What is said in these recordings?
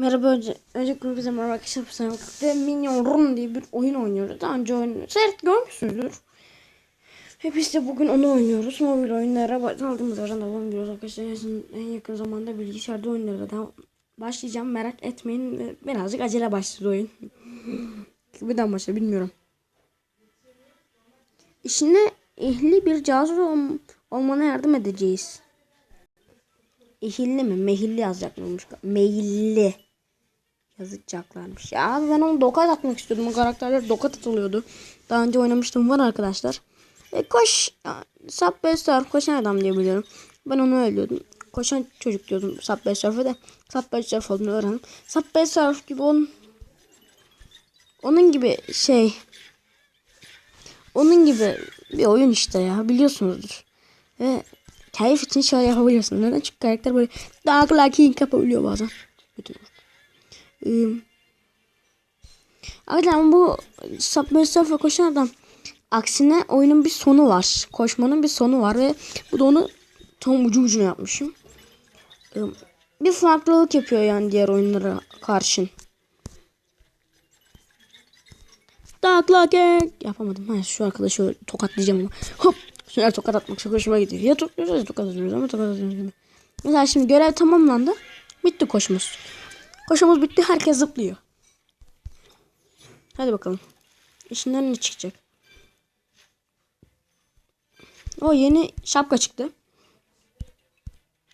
Merhaba önce, öncelikle bize merhaba arkadaşlar. Bu birlikte Minion Run diye bir oyun oynuyoruz. Daha önce oyunu seyret görmüşsünüzdür. Hep işte bugün onu oynuyoruz. Mobil oyunlara aldığımız yerden devam ediyoruz arkadaşlar. En, yakın zamanda bilgisayarda oyunlara da başlayacağım. Merak etmeyin. Ve Birazcık acele başladı oyun. Birden başla bilmiyorum. İşine ehli bir casus ol- olmana yardım edeceğiz. Ehilli mi? Mehilli yazacaklarmış. Meyilli yazacaklarmış. Ya abi ben onu dokat atmak istiyordum. O karakterler dokat atılıyordu. Daha önce oynamıştım var arkadaşlar. E koş. Subway Surf koşan adam diye biliyorum. Ben onu öyle diyordum. Koşan çocuk diyordum Subway Surf'e de. Subway olduğunu öğrendim. Subway Surf gibi onun onun gibi şey onun gibi bir oyun işte ya biliyorsunuzdur. Ve keyif için şöyle yapabiliyorsun. Neden? Çünkü karakter böyle dark liking yapabiliyor bazen. Kötü. Ee, Arkadaşlar bu Subway Surf'e koşan adam aksine oyunun bir sonu var. Koşmanın bir sonu var ve bu da onu tam ucu ucuna yapmışım. Bir farklılık yapıyor yani diğer oyunlara karşın. Tak lak yapamadım. Ha, şu arkadaşı tokatlayacağım ama. Hop. Şunlar tokat atmak çok hoşuma gidiyor. Ya tokatıyoruz ya tokat atıyoruz ama tokat atıyoruz. Mesela şimdi görev tamamlandı. Bitti koşumuz. Koşumuz bitti. Herkes zıplıyor. Hadi bakalım. İşinden ne çıkacak? O yeni şapka çıktı.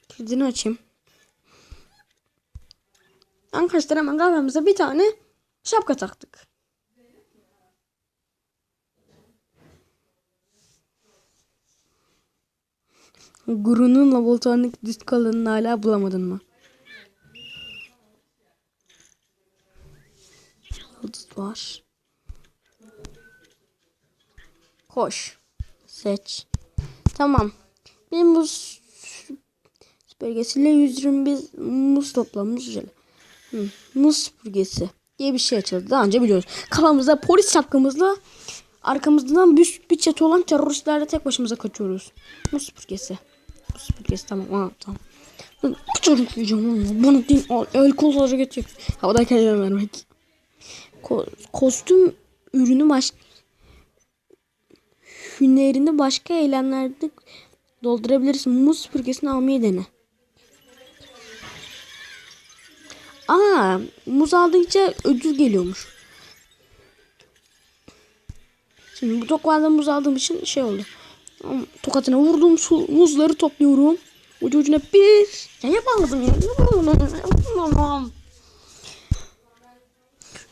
Kilidini açayım. Arkadaşlar hemen kahvemize bir tane şapka taktık. Guru'nun laboratuvarındaki disk alanını hala bulamadın mı? Var. Koş. Seç. Tamam. Bu s- süpürgesiyle 121 muz toplamış. Şöyle. Hı. Muz süpürgesi diye bir şey açıldı. Daha önce biliyoruz. Kafamızda polis şapkamızla arkamızdan bir, bir çete olan teröristlerle tek başımıza kaçıyoruz. Muz süpürgesi. Muz süpürgesi tamam. Ha, tamam. Bu çocuk yiyeceğim onu. Değil. al, El kolları geçecek. Havadayken yer vermek. Ko- kostüm ürünü baş hünerini başka eylemlerde doldurabilirsin. Muz süpürgesini almayı dene. Aa, muz aldıkça ödül geliyormuş. Şimdi bu toklardan muz aldığım için şey oldu. Tokatına vurdum su, muzları topluyorum. Ucu ucuna bir. Ya yapamadım ya.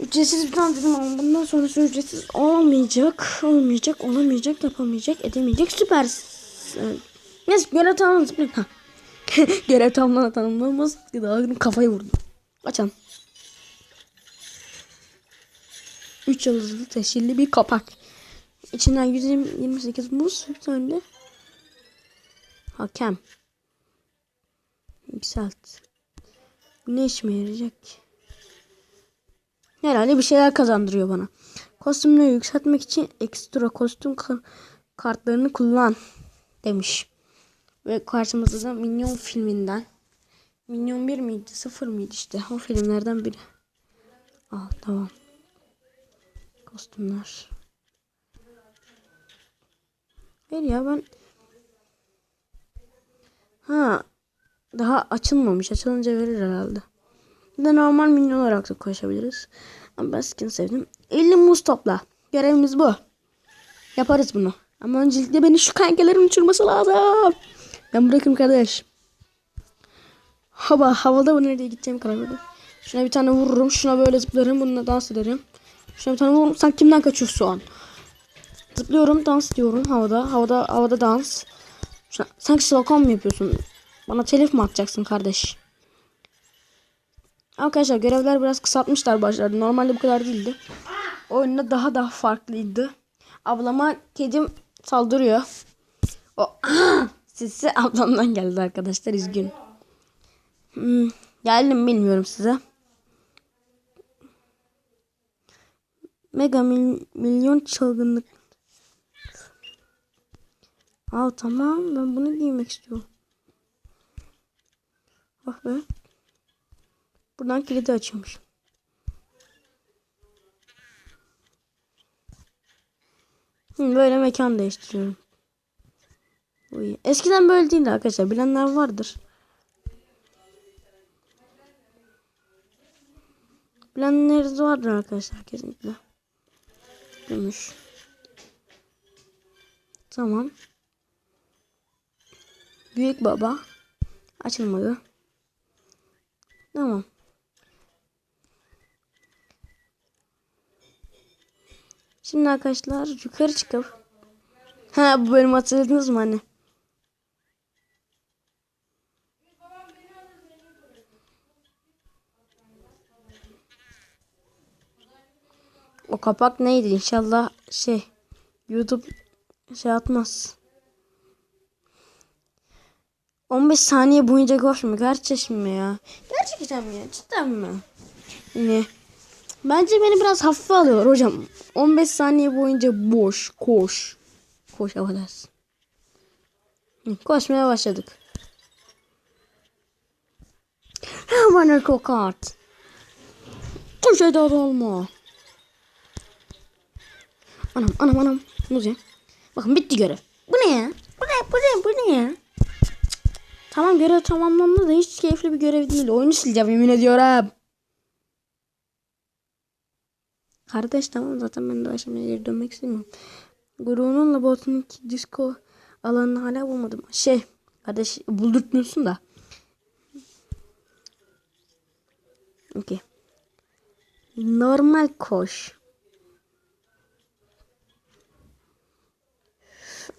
Ücretsiz bir tane dedim ama bundan sonrası ücretsiz olmayacak. Olmayacak, olamayacak, yapamayacak, edemeyecek. Süper. Neyse görev tamamlandı. Ha. görev tamamlandı tanımlamaz. Daha kafayı vurdu. Açalım. 3 yıldızlı teşhirli bir kapak. İçinden 128 muz bir tane de hakem. Yükselt. Ne işime yarayacak ki? Herhalde bir şeyler kazandırıyor bana. Kostümleri yükseltmek için ekstra kostüm ka- kartlarını kullan demiş. Ve karşımızda da Minyon filminden. Minyon 1 miydi 0 mıydı işte o filmlerden biri. Aa tamam. Kostümler. Hayır ya ben Ha daha açılmamış. Açılınca verir herhalde. Bir de normal minyon olarak da koşabiliriz. Ama ben skin sevdim. 50 muz topla. Görevimiz bu. Yaparız bunu. Ama öncelikle beni şu kankelerin uçurması lazım. Ben bırakırım kardeş. Hava, havada bu nereye gideceğim karar verdim. Şuna bir tane vururum. Şuna böyle zıplarım. Bununla dans ederim. Şuna bir tane vururum. Sen kimden kaçıyorsun? an? Zıplıyorum. Dans ediyorum havada. Havada havada dans. Şuna, sanki slogan mı yapıyorsun? Bana telif mi atacaksın kardeş? Arkadaşlar görevler biraz kısaltmışlar başlarda. Normalde bu kadar değildi. Oyunda daha daha farklıydı. Ablama kedim saldırıyor. O sesi ablamdan geldi arkadaşlar üzgün. Hmm, geldim bilmiyorum size. Mega mil- milyon çılgınlık. Aa tamam ben bunu giymek istiyorum. Bak be. Buradan kilidi. Hı, böyle mekan değiştiriyorum. Uy. Eskiden böyle değildi arkadaşlar. Bilenler vardır. Bilenleriniz vardır arkadaşlar kesinlikle. Gümüş. Tamam. Büyük baba. Açılmadı. Tamam. Şimdi arkadaşlar yukarı çıkıp Ha bu bölümü hatırladınız mı anne? O kapak neydi? İnşallah şey YouTube şey atmaz. 15 saniye boyunca koşma. Gerçekten mi ya? Gerçekten mi ya? Cidden mi? Yine. Bence beni biraz hafife alıyorlar hocam. 15 saniye boyunca boş, koş. Koş affedersin. Koşmaya başladık. Hemen kokat. Koş Eda olma. Anam anam anam. Ne oluyor? Bakın bitti görev. Bu ne ya? Bu ne? Bu ne? Bu ne ya? Tamam görev tamamlandı da hiç keyifli bir görev değil. Oyunu sileceğim yemin ediyorum. Kardeş tamam zaten ben de aşamaya geri dönmek istemiyorum. Grubunun laboratuvarındaki disco alanını hala bulmadım. Şey kardeş buldurtmuyorsun da. Okey. Normal koş.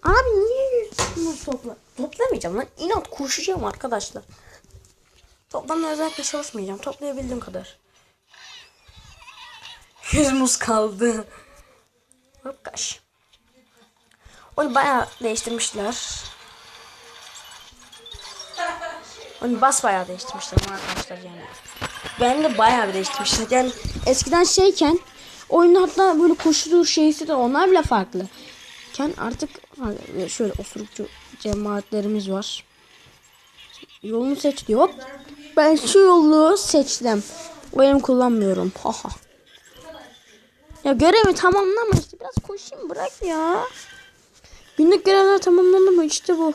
Abi niye bunu topla? Toplamayacağım lan. İnat koşacağım arkadaşlar. Toplamaya özellikle çalışmayacağım. Toplayabildiğim kadar. Yüz muz kaldı. Hop kaş. Onu bayağı değiştirmişler. Onu bas bayağı değiştirmişler arkadaşlar yani. Ben de bayağı bir değiştirmişler. Yani eskiden şeyken oyunda hatta böyle koşulur şeysi de onlar bile farklı. Ken artık şöyle osurukçu cemaatlerimiz var. Yolunu seç diyor. Ben şu yolu seçtim. Benim kullanmıyorum. Haha. Ya görevi tamamlama işte. Biraz koşayım bırak ya. Günlük görevler tamamlandı mı? İşte bu.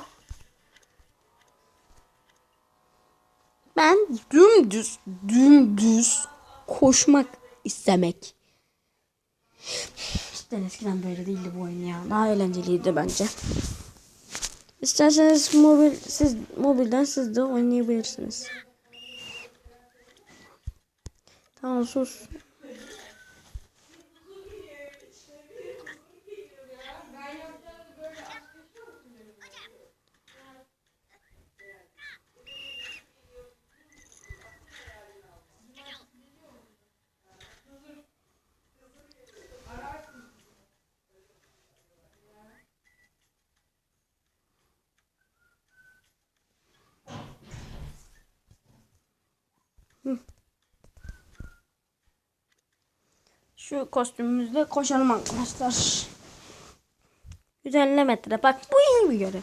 Ben dümdüz, dümdüz koşmak istemek. Cidden eskiden böyle değildi bu oyun ya. Daha eğlenceliydi bence. İsterseniz mobil, siz mobilden siz de oynayabilirsiniz. Tamam sus. Şu kostümümüzle koşalım arkadaşlar. 150 metre. Bak bu iyi bir görev.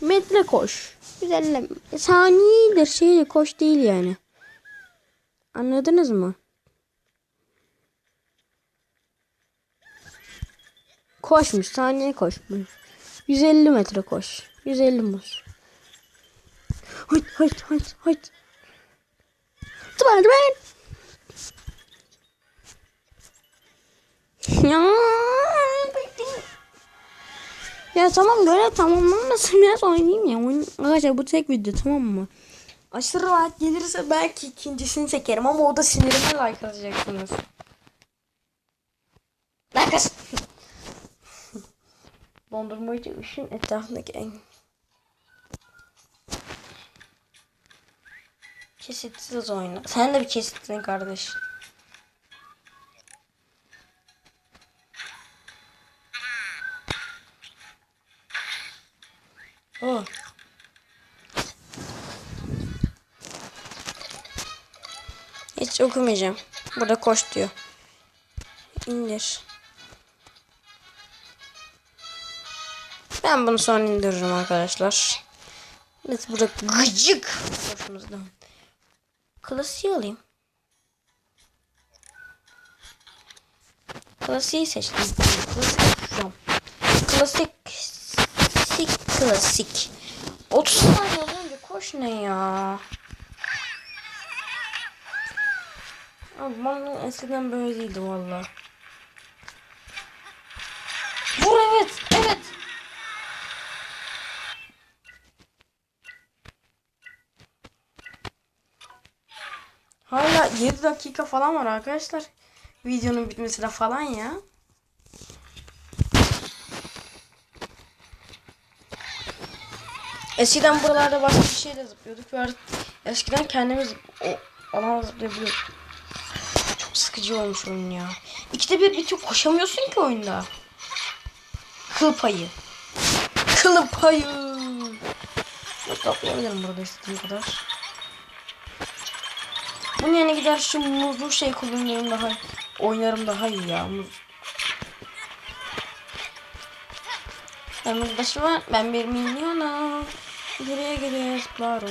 Metre koş. 150 saniyedir şey koş değil yani. Anladınız mı? Koşmuş. Saniye koşmuş. 150 metre koş. 150 muz. Hayt hayt hayt hayt. Spiderman. Ya. Ya tamam görev tamamlanmasın biraz oynayayım ya. Oyun... Arkadaşlar bu tek video tamam mı? Aşırı rahat gelirse belki ikincisini çekerim ama o da sinirime like atacaksınız. Like at. Dondurmacı ışın etrafındaki en kesitsiz oyna. Sen de bir kesitsin kardeş. Oh. Hiç okumayacağım. Burada koş diyor. İndir. Ben bunu son indiririm arkadaşlar. Evet burada gıcık hoşumuzda. Klasiği alayım. Klasiği seçtim. Klasik. Klasik Klasik. Klasik. 30 saniye önce koş ne ya? Bana eskiden böyle değildi valla. Vur evet. Evet. Hala 7 dakika falan var arkadaşlar. Videonun bitmesine falan ya. Eskiden buralarda başka bir şeyle zıplıyorduk ve artık eskiden kendimiz alana zıplayabiliyorduk. Çok sıkıcı olmuş oyun ya. İkide bir bitiyor koşamıyorsun ki oyunda. Kıl payı. Kıl payı. Toplayabilirim burada istediğim kadar. Bunun yerine gider şu muzlu şey kullanırım daha oynarım daha iyi ya muz. Ben muzdaşıma ben bir milyona geriye geriye zıplarım.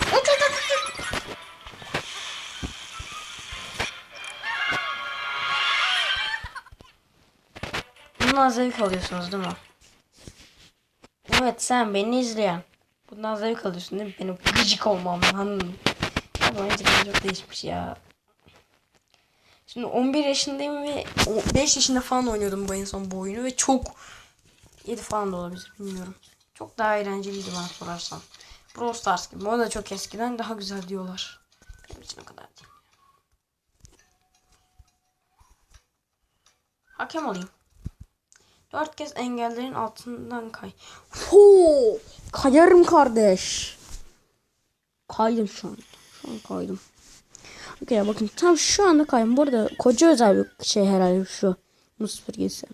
Uç, uç, uç, uç. Bundan zevk alıyorsunuz değil mi? Evet sen beni izleyen. Bundan zevk alıyorsun değil mi? Benim gıcık olmamdan anladın mı? Ama önceden çok değişmiş ya. Şimdi 11 yaşındayım ve 5 yaşında falan oynuyordum bu en son bu oyunu ve çok 7 falan da olabilir bilmiyorum. Çok daha eğlenceliydi bana sorarsan. Brawl Stars gibi. O da çok eskiden daha güzel diyorlar. Benim için o kadar değil. Hakem olayım. Dört kez engellerin altından kay. Hoo! Kayarım kardeş. Kaydım şu an. Şu an kaydım. Okey bakın tam şu anda kaydım. Bu arada koca özel bir şey herhalde şu. Muz süpürgesi.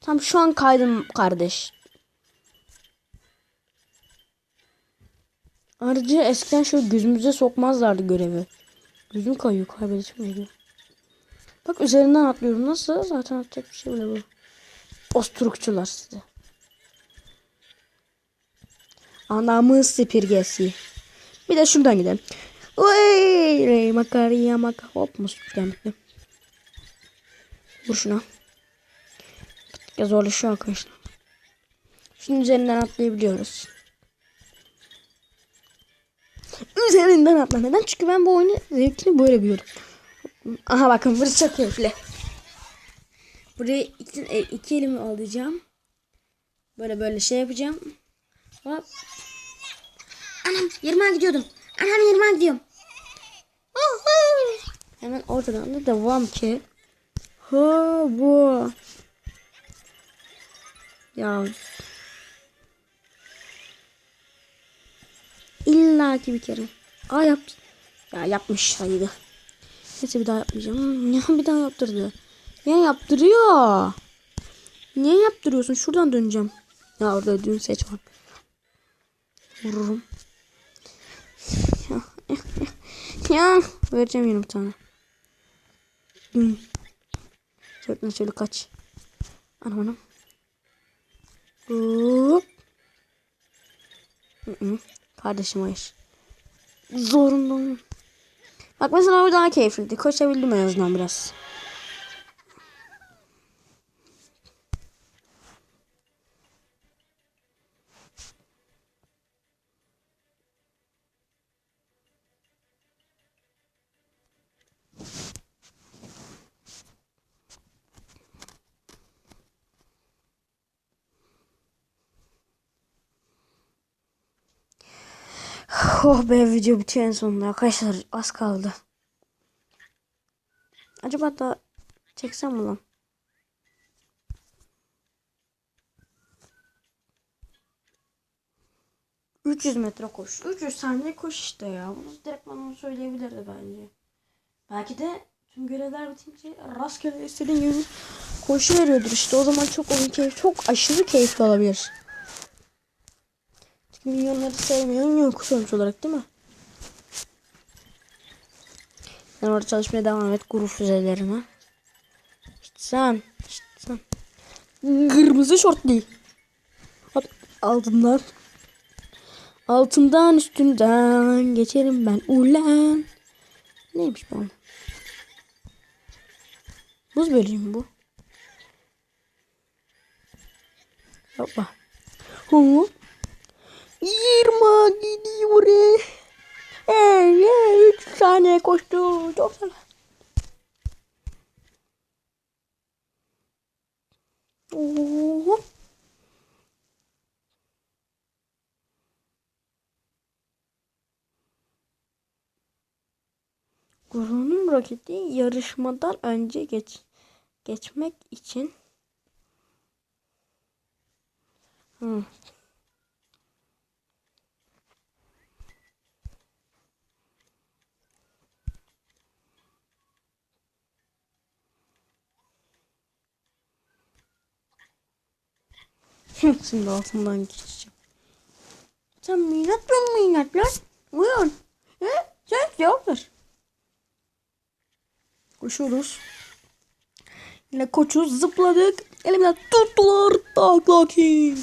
Tam şu an kaydım kardeş. Ayrıca eskiden şöyle gözümüze sokmazlardı görevi. Gözüm kayıyor kaybedeceğim geliyor. Bak üzerinden atlıyorum. Nasıl? Zaten atacak bir şey bile bu. Osturukçular size. Anamın süpürgesi. Bir de şuradan gidelim. Oy, rey makarya maka hop mu süpürge Vur şuna. Ya zorlaşıyor arkadaşlar. Şimdi üzerinden atlayabiliyoruz. Üzerinden atla. Neden? Çünkü ben bu oyunu zevkini böyle biliyorum. Aha bakın burası çok keyifli. Buraya iki, e, iki elimi alacağım. Böyle böyle şey yapacağım. Hop. Anam yerime gidiyordum. Anam yerime gidiyorum. Hemen ortadan da devam ki. Ha bu. Ya. İlla ki bir kere. Aa yaptı. Ya yapmış sayıydı. Neyse bir daha yapmayacağım. Ya bir daha yaptırdı. Ya yaptırıyor. Niye yaptırıyorsun? Şuradan döneceğim. Ya orada dün seç var. Vururum. Ya, ya. vereceğim yine bir tane. Şöyle şöyle kaç. Anam anam. Hop. Kardeşim hayır. Zorundayım. Bak mesela o daha keyifliydi. Koşabildim en azından biraz. Oh be video bitiyor en sonunda arkadaşlar az kaldı. Acaba da çeksem mi lan? ...300 metre koş. 300 saniye koş işte ya. Bunu direkt bana söyleyebilirdi bence. Belki de tüm görevler bitince rastgele istediğin gibi koşu veriyordur işte. O zaman çok oyun keyif, çok aşırı keyifli olabilir. Milyonları sevmiyorum yok sonuç olarak değil mi? Sen orada çalışmaya devam et guru füzelerine. Sen. Sen. Kırmızı şortlu. Hop altından. Altından üstünden geçerim ben ulan. Neymiş bu? Buz böceği mi bu? Hoppa. Hı. Yirma gidiyor. Hey, hey, üç saniye koştu. Çok. Oo. Gurur'un roketi yarışmadan önce geç geçmek için Hı. Şimdi altından geçeceğim. Sen minnet mi minnet lan? Uyan. He? Sen cevap ver. Koşuyoruz. Yine koçuz zıpladık. Elimden tuttular. Takla ki.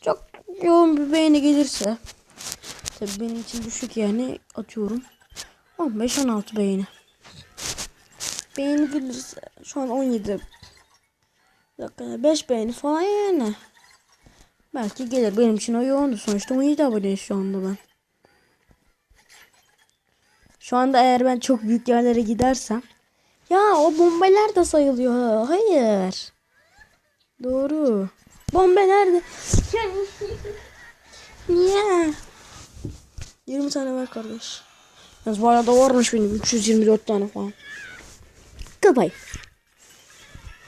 Çok yoğun bir beğeni gelirse. Tabii benim için düşük yani atıyorum. 15-16 beğeni. Beğeni gelirse şu an 17. Bir dakika 5 beğeni falan yani. Belki gelir. Benim için o yoğundu. Sonuçta 17 abone şu anda ben. Şu anda eğer ben çok büyük yerlere gidersem. Ya o bombeler de sayılıyor. Hayır. Doğru. Bombe nerede? Niye? 20 tane var kardeş. Yalnız bu arada varmış benim 324 tane falan. Goodbye.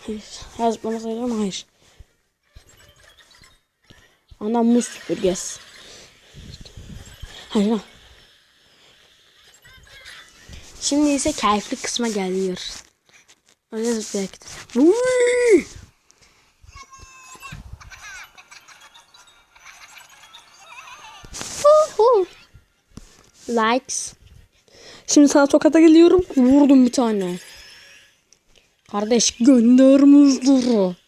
Hayır. Her zıplama sayılır mı? Hayır. Ana muz süpürgesi. Hayır. Şimdi ise keyifli kısma geliyoruz. Öyle! Huhu. Likes. Şimdi sana tokata geliyorum. Vurdum bir tane. Kardeş gönder muzları.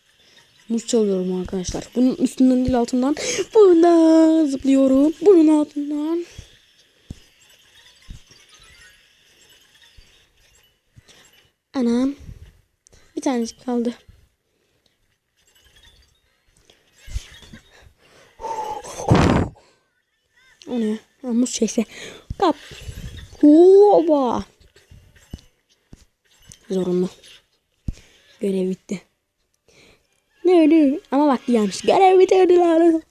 Muz çalıyorum arkadaşlar. Bunun üstünden değil altından. Bundan zıplıyorum. Bunun altından. Anam. Bir tanecik kaldı. O ne? Ha, muz şeyse. Kap. Hova. Zorunlu. Görev bitti. Ne öyle? Ama bak gelmiş. Görev bitirdiler.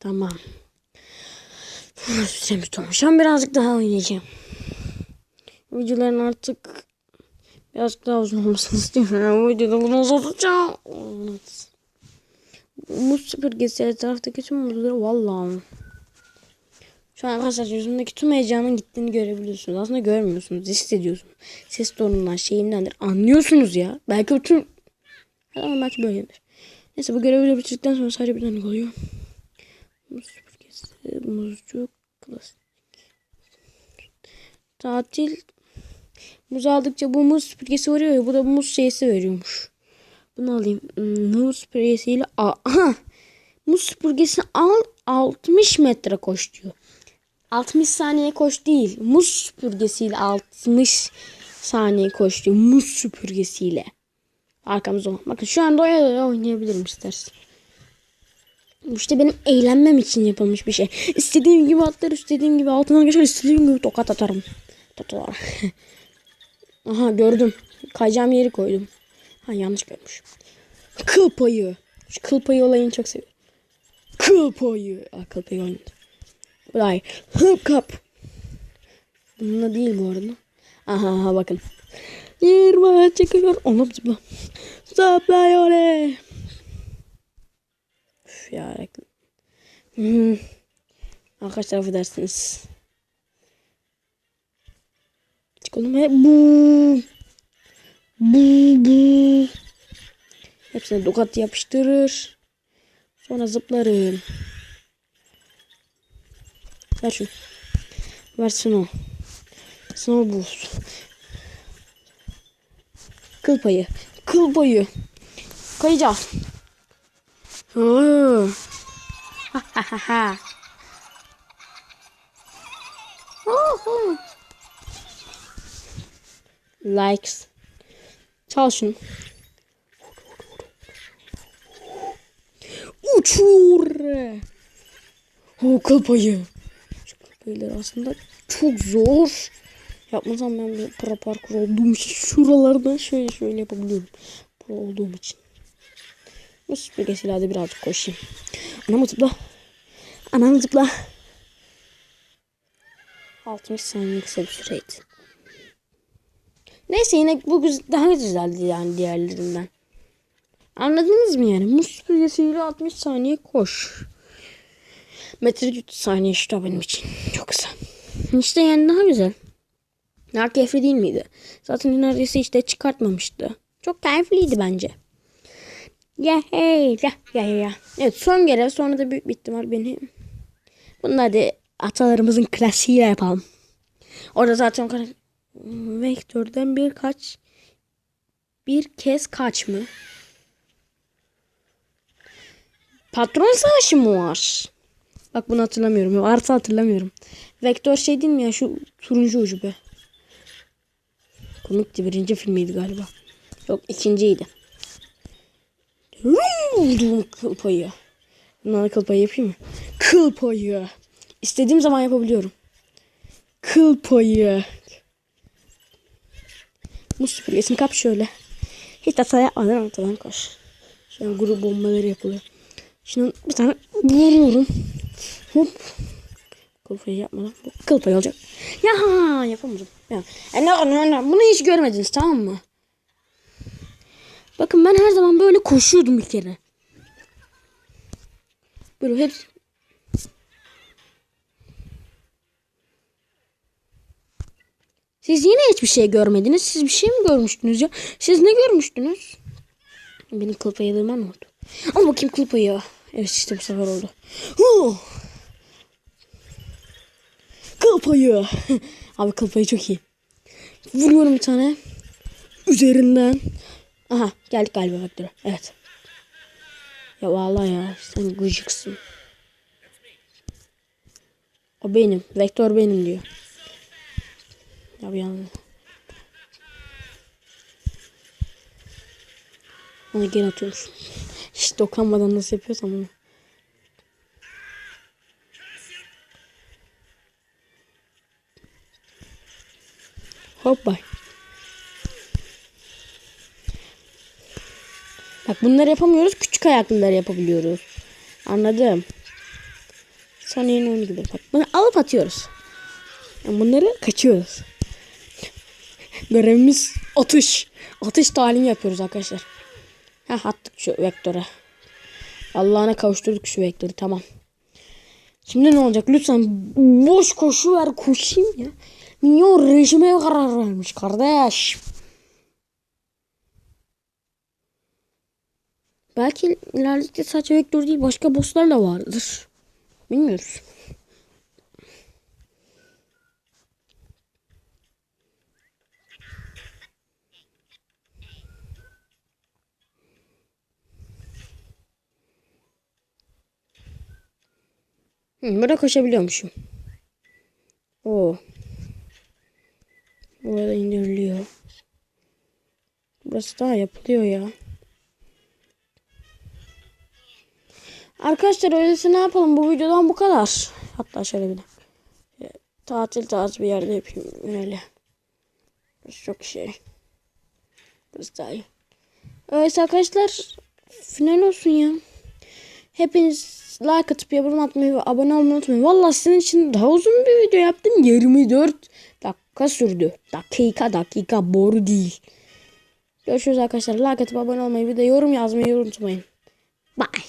Tamam. Semi tutmuşum. Birazcık daha oynayacağım. Videoların artık birazcık daha uzun olmasını istiyorum. Videoda bunu uzatacağım. Muz süpürgesi etraftaki tüm muzları vallahi. Şu an arkadaşlar yüzümdeki tüm heyecanın gittiğini görebiliyorsunuz. Aslında görmüyorsunuz. Hissediyorsunuz. Ses tonundan şeyindendir. Anlıyorsunuz ya. Belki o tüm... Ama belki böyledir. Neyse bu görevi bitirdikten sonra sadece bir tane kalıyor. Muz süpürgesi. Muzcuk. Klasik. Tatil. Muz aldıkça bu muz süpürgesi veriyor ya. Bu da muz şeysi veriyormuş. Bunu alayım. Hmm, Muz süpürgesiyle. Aha. Muz süpürgesini al 60 metre koş diyor. 60 saniye koş değil. Muz süpürgesiyle 60 saniye koş diyor. Muz süpürgesiyle. Arkamızda olan. Bakın şu anda oya oya oynayabilirim istersen. İşte benim eğlenmem için yapılmış bir şey. İstediğim gibi atlar, istediğim gibi altından geçer, istediğim gibi tokat atarım. Tokat Aha gördüm. Kayacağım yeri koydum. Ha yanlış görmüş. Kıl payı. Şu kıl payı olayını çok seviyorum. Kıl payı. Aa, kıl payı oynadı. Olay. Hıp kap. Bununla değil bu arada. Aha, aha bakın. Yirmi çıkıyor. Onu zıpla. Zıplıyor. Üf ya. Hmm. Arkadaşlar affedersiniz. Çık oğlum. he. Bu. Bu bu. Hepsine dokat yapıştırır. Sonra zıplarım. Ver şunu. Ver snow. Snow boost. Kıl payı. Kıl payı. Kayacağız. Ha ha ha ha. Likes. Çal şunu. Uçur. O kıl payı. Payıları aslında çok zor. Yapmasam ben bir para parkur olduğum için şuralardan şöyle şöyle yapabiliyorum. Pro olduğum için. Bu süpürgesiyle hadi birazcık koşayım. Anamı zıpla. Anamı zıpla. 60 saniye kısa bir süreydi. Neyse yine bu daha güzeldi yani diğerlerinden. Anladınız mı yani? Muz süpürgesiyle 60 saniye koş. Metre 3 saniye işte benim için. Çok kısa. İşte yani daha güzel. Daha keyifli değil miydi? Zaten neredeyse işte çıkartmamıştı. Çok keyifliydi bence. Ya hey ya ya ya. Evet son görev sonra da büyük bir ihtimal beni bunlar da atalarımızın klasiğiyle yapalım. Orada zaten vektörden birkaç bir kez kaç mı? Patron savaşı mı var? Bak bunu hatırlamıyorum. Varsa hatırlamıyorum. Vektör şey değil mi ya şu turuncu ucu be. Komikti birinci filmiydi galiba. Yok ikinciydi. Vurdum kıl payı. Bundan kıl payı yapayım mı? Kıl payı. İstediğim zaman yapabiliyorum. Kıl payı. Muz süpürgesini kap şöyle. Hiç hata yapmadan ortadan koş. Şu an grup bombaları yapılıyor. Şimdi bir tane vuruyorum. Hop. Kıl payı yapmadan. Bu Kıl payı olacak. Ya yapamadım. Ya. E, ne, bunu hiç görmediniz tamam mı? Bakın ben her zaman böyle koşuyordum bir kere. Böyle hep Siz yine hiçbir şey görmediniz. Siz bir şey mi görmüştünüz ya? Siz ne görmüştünüz? Benim kıl payılığıma ne oldu? Ama bakayım kıl payı. Evet işte bu sefer oldu. Huh! Kıl payı. Abi kıl payı çok iyi. Vuruyorum bir tane. Üzerinden. Aha geldik galiba bekliyorum. Evet. Ya vallahi ya sen gıcıksın. O benim. Vektör benim diyor. Ya bir yandan. Onu geri atıyormuş. Hiç dokunmadan nasıl yapıyorsam bunu. Hoppa. Bak bunları yapamıyoruz. Küçük ayaklıları yapabiliyoruz. Anladım. Sana yeni oyun gibi. Bak bunu alıp atıyoruz. Yani bunları kaçıyoruz. Görevimiz atış. Atış talimi yapıyoruz arkadaşlar. Ha attık şu vektöre. Allah'ına kavuşturduk şu vektörü tamam. Şimdi ne olacak? Lütfen boş koşu ver koşayım ya. Minyon rejime karar vermiş kardeş. Belki ileride sadece vektör değil başka bosslar da vardır. Bilmiyoruz. Hı, burada koşabiliyormuşum. Oo. Burada indiriliyor. Burası daha yapılıyor ya. Arkadaşlar öyleyse ne yapalım bu videodan bu kadar. Hatta şöyle bir de. e, Tatil tatil bir yerde yapayım öyle. Burası çok şey. Burası daha iyi. Öyleyse arkadaşlar final olsun ya. Hepiniz like atıp yorum atmayı ve abone olmayı unutmayın. Valla sizin için daha uzun bir video yaptım. 24 dakika sürdü. Dakika dakika boru değil. Görüşürüz arkadaşlar. Like atıp abone olmayı bir de yorum yazmayı unutmayın. Bye.